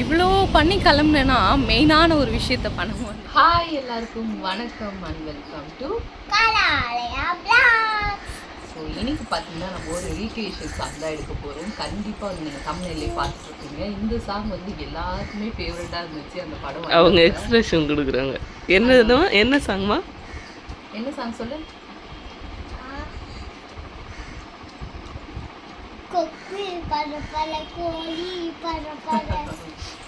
இவ்வளோ பண்ணி கிளம்புனேன்னா மெயினான ஒரு விஷயத்த பண்ணுவோம் ஹாய் எல்லாருக்கும் வணக்கம் அண்ட் வெல்கம் டு ஸோ இன்னைக்கு பார்த்தீங்கன்னா நம்ம ஒரு ரீக்ரியேஷன் சாங் தான் எடுக்க போகிறோம் கண்டிப்பாக வந்து நீங்கள் தமிழ்லேயே பார்த்துருப்பீங்க. இந்த சாங் வந்து எல்லாருக்குமே ஃபேவரட்டாக இருந்துச்சு. அந்த படம் அவங்க. எக்ஸ்பிரஷன் கொடுக்குறாங்க. என்னதுமா என்ன சாங்மா என்ன சாங் சொல்லு? கொக்கு கோழி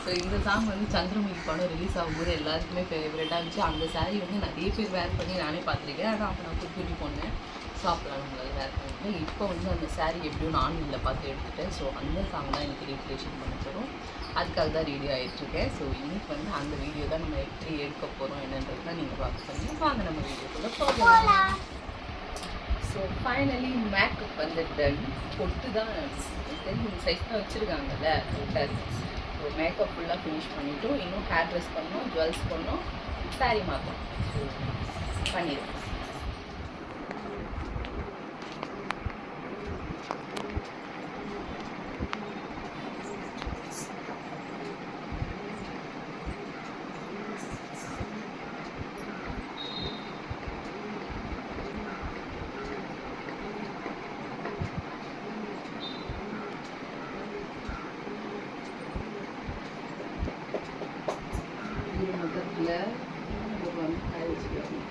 ஸோ இந்த சாங் வந்து சந்திரமுகி படம் ரிலீஸ் ஆகும்போது எல்லாருக்குமே ஃபேவரட்டாக இருந்துச்சு. அந்த saree வந்து நிறைய பேர் வேர் பண்ணி நானே பார்த்துருக்கேன். ஆனால் அப்போ நான் குட்டி போனேன் ஸோ அப்போலாம் நம்மளால வேர் பண்ணிட்டேன் இப்போ வந்து அந்த saree எப்படியும் ஆன்லைனில் பார்த்து எடுத்துட்டேன். ஸோ அந்த சாங் தான் எனக்கு ரீக்ரியேஷன் பண்ண போகிறோம் அதுக்காக தான் ரெடி ஆகிட்டுருக்கேன் ஸோ இன்னைக்கு வந்து அந்த வீடியோ தான் நம்ம எப்படி எடுக்க போகிறோம் என்னன்றது தான் நீங்கள் பார்க்க சொன்னீங்க வாங்க நம்ம வீடியோக்குள்ளே போகலாம். ஸோ ஃபைனலி மேக்கப் வந்து டன் பொட்டு தான் தெரிஞ்சு சைஸ் தான் வச்சுருக்காங்கல்ல. பொட்டாது ஸோ மேக்கப் ஃபுல்லாக ஃபினிஷ் பண்ணிட்டோம். இன்னும் ஹேர் ட்ரெஸ் பண்ணோம் ஜுவல்ஸ் பண்ணோம் saree மாற்றோம் ஸோ பண்ணிடுவோம் இது முதல்ல ஒரு வந்து காய வச்சுக்கலாம்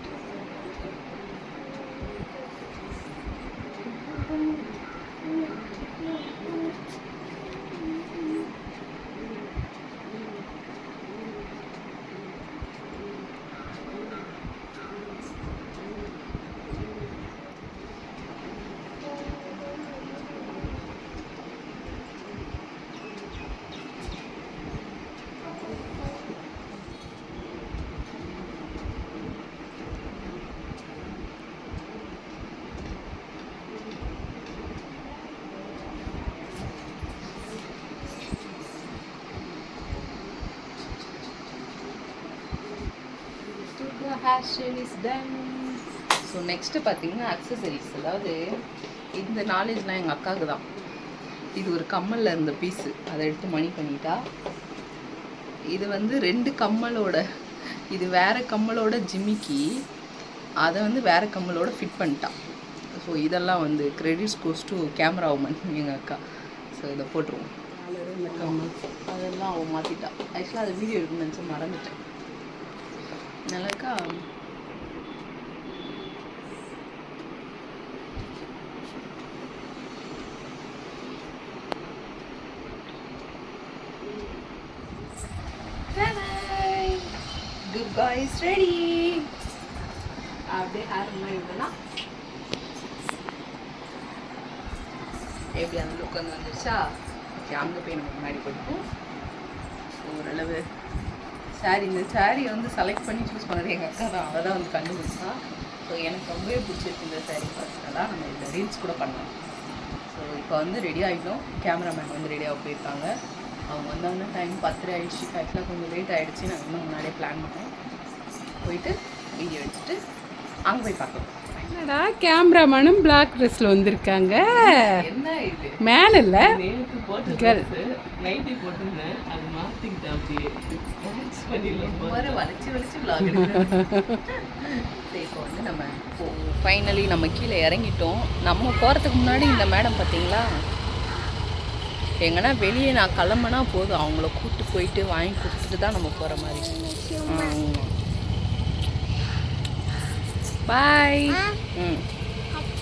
hair style is done so next பார்த்தீங்கன்னா அக்சசரிஸ் அதாவது இந்த நாலேஜ்லாம் எங்கள் அக்காவுக்கு தான். இது ஒரு கம்மலில் இருந்த பீஸு அதை எடுத்து மணி பண்ணிட்டா. இது வந்து ரெண்டு கம்மலோட இது வேற கம்மலோட ஜிமிக்கி. அதை வந்து வேற கம்மலோட ஃபிட் பண்ணிட்டா. ஸோ இதெல்லாம் வந்து credits goes to camera woman எங்கள் அக்கா. ஸோ இதை போட்டுருவோம். அதெல்லாம் அவன் மாற்றிட்டா ஆக்சுவலாக அதை வீடியோ எடுக்கணும்னு நினச்சி மறந்துட்டேன். நல்லாக்கா குட் பாய் ரெடி அப்படியே ஹேர் மாதிரி எப்படி அந்த லுக் வந்து வந்துருச்சா? ஓகே அங்கே போய் நம்ம முன்னாடி கொடுப்போம் ஓரளவு சாரி இந்த சாரி வந்து செலக்ட் பண்ணி சூஸ் பண்ணுறது எங்கள் அக்கா தான். அதை தான் வந்து கண்டுபிடிச்சா. ஸோ எனக்கு ரொம்பவே பிடிச்சிருக்கு இந்த சாரி பர்சனலாக நம்ம இதில் ரீல்ஸ் கூட பண்ணலாம் ஸோ இப்போ வந்து ரெடி ஆகிட்டோம் கேமராமேன் வந்து ரெடியாக போயிருக்காங்க. அவங்க வந்தாங்கன்னா டைம் பத்தரை ஆகிடுச்சு ஆக்சுவலாக கொஞ்சம் லேட் ஆகிடுச்சு நாங்கள் இன்னும் முன்னாடியே பிளான் பண்ணோம். போயிட்டு வீடியோ எடுத்துட்டு அங்கே போய் பார்க்கலாம். என்னடா கேமராமேனும் பிளாக் ட்ரெஸ்ல வந்திருக்காங்க. என்ன இது? மேன் இல்ல நம்ம ஃபைனலி நம்ம கீழே இறங்கிட்டோம். நம்ம போகிறதுக்கு முன்னாடி இந்த மேடம் பார்த்தீங்களா? எங்கன்னா வெளியே நான் கிளம்புனா போதும். அவங்கள கூப்பிட்டு போயிட்டு வாங்கி கொடுத்துட்டு தான் நம்ம போகிற மாதிரி. பாய் ம்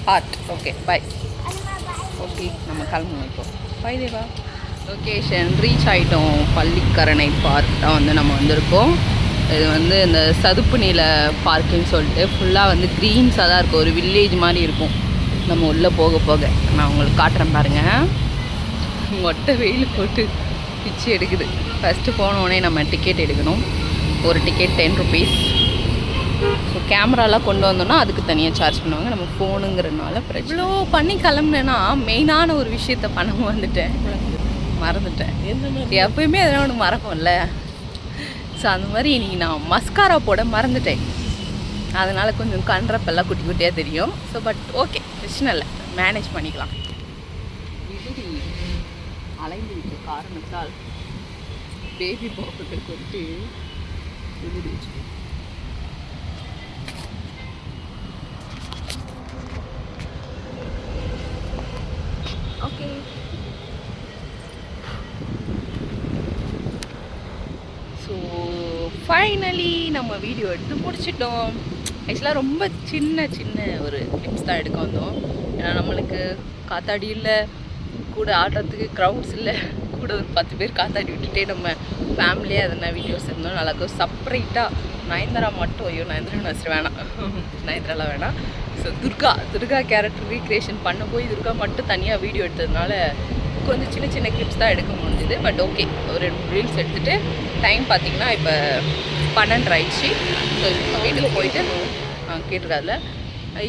ஹார்ட் ஓகே பாய் ஓகே நம்ம கிளம்புவோம் இப்போ. பாய் தேவா லொக்கேஷன் ரீச் ஆகிட்டோம் பள்ளிக்கரணை பார்க் தான் வந்து நம்ம வந்திருக்கோம். இது வந்து இந்த சதுப்பு நில பார்க்குன்னு சொல்லிட்டு ஃபுல்லாக வந்து க்ரீன்ஸாக தான் இருக்கும். ஒரு வில்லேஜ் மாதிரி இருக்கும். நம்ம உள்ளே போக போக. நான் உங்களுக்கு காட்டுறேன் பாருங்கள் மொட்டை வெயில் போட்டு பிச்சு எடுக்குது. ஃபஸ்ட்டு போனோடனே நம்ம டிக்கெட் எடுக்கணும். ஒரு டிக்கெட் டென் ருபீஸ் ஸோ கேமராலாம் கொண்டு வந்தோம்னா அதுக்கு தனியாக சார்ஜ் பண்ணுவாங்க. நம்ம ஃபோனுங்கிறனால பிரச்சனை பண்ணி கிளம்புனேன்னா மெயினான ஒரு விஷயத்த பண்ண வந்துட்டேன். மறந்துட்டேன். எப்பயுமே எதனா ஒன்று மறக்கும்ல. ஸோ அந்த மாதிரி இன்னைக்கு நான் மஸ்காரா போட மறந்துட்டேன். அதனால் கொஞ்சம் கண்றப்பெல்லாம் குட்டி குட்டியாக தெரியும். ஸோ பட் ஓகே பிரச்சனை இல்லை. மேனேஜ் பண்ணிக்கலாம். விடுதி அலைந்து விட்ட காரணத்தால் பேபி பாப்பத்தை கொண்டு வச்சுக்கோ ஓகே ஸோ ஃபைனலி நம்ம வீடியோ எடுத்து முடிச்சிட்டோம். ஆக்சுவலாக ரொம்ப சின்ன சின்ன ஒரு கிளிப்ஸ் தான் எடுக்க வந்தோம். ஏன்னா நம்மளுக்கு காத்தாடி இல்லை கூட ஆடுறதுக்கு க்ரௌட்ஸ் இல்லை கூட ஒரு பத்து பேர் காத்தாடி விட்டுட்டே நம்ம ஃபேமிலியாக எதனா வீடியோஸ் இருந்தோம் நல்லாக்கும் செப்பரேட்டாக நயன்தாரா மட்டும் ஐயோ நயன்தாரா நடிச்சிட்டு வேணாம். நயன்தாராலாம் வேணாம். So Durga Durga character recreation பண்ண போய் துர்கா மட்டும் தனியாக வீடியோ எடுத்ததுனால கொஞ்சம் சின்ன சின்ன கிளிப்ஸ் தான் எடுக்க முடிஞ்சுது. பட் ஓகே ஒரு ரீல்ஸ் எடுத்துகிட்டு டைம் பார்த்தீங்கன்னா இப்போ பன்னெண்டு ஆயிடுச்சு. ஸோ வீட்டுக்கு போயிட்டு கேட்டிருக்காதுல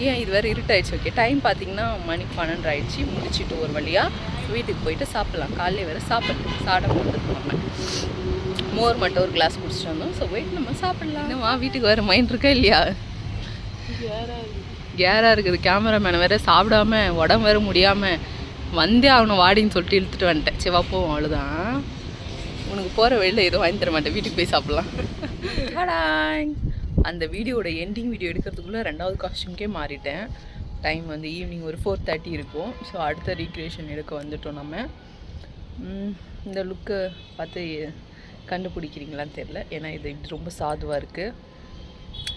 ஏன் இது வேறு இருட்டாயிடுச்சு ஓகே டைம் பார்த்தீங்கன்னா மணி பன்னெண்டு ஆயிடுச்சு. முடிச்சுட்டு ஒரு வழியாக வீட்டுக்கு போயிட்டு சாப்பிட்லாம். காலையில் வேறு சாப்பிட்டு சாப்பிட நம்ம மோர் மட்டும் ஒரு கிளாஸ் குடிச்சிட்டு வந்தோம். ஸோ போயிட்டு நம்ம சாப்பிட்லாம். என்னம்மா வீட்டுக்கு வேறு மைண்ட் இருக்கா இல்லையா? கேராக இருக்குது. கேமராமேனை வேறு சாப்பிடாம உடம்பு வேறு முடியாமல் வந்தே அவனை வாடின்னு சொல்லிட்டு இழுத்துட்டு வந்துட்டேன். சரி போவோம் அவ்வளோதான் உனக்கு போகிற வழியில் எதுவும் வாங்கி தர மாட்டேன். வீட்டுக்கு போய் சாப்பிட்லாம். டடாய். அந்த வீடியோட எண்டிங் வீடியோ எடுக்கிறதுக்குள்ளே ரெண்டாவது காஸ்ட்யூம்க்கே மாறிட்டேன். டைம் வந்து ஈவினிங் ஒரு ஃபோர் தேர்ட்டி இருக்கும். ஸோ அடுத்த ரீக்ரியேஷன் எடுக்க வந்துட்டோம் நம்ம. இந்த லுக்கை பார்த்து கண்டுபிடிக்கிறீங்களான்னு தெரில ஏன்னா இது இது ரொம்ப சாதுவாக இருக்குது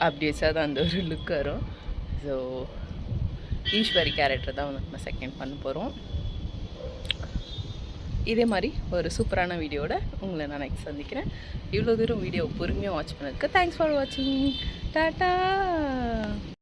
அப்படி வச்சா தான் அந்த ஒரு லுக் வரும். ஸோ ஈஸ்வரி கேரக்டர் தான் வந்து நம்ம செகண்ட் பண்ண போகிறோம் இதே மாதிரி ஒரு சூப்பரான வீடியோட உங்களை நான் நெக்ஸ்ட் சந்திக்கிறேன். இவ்வளோ தூரம் வீடியோ பொறுமையாக வாட்ச் பண்ணதுக்கு தேங்க்ஸ் ஃபார் வாட்சிங் டாட்டா!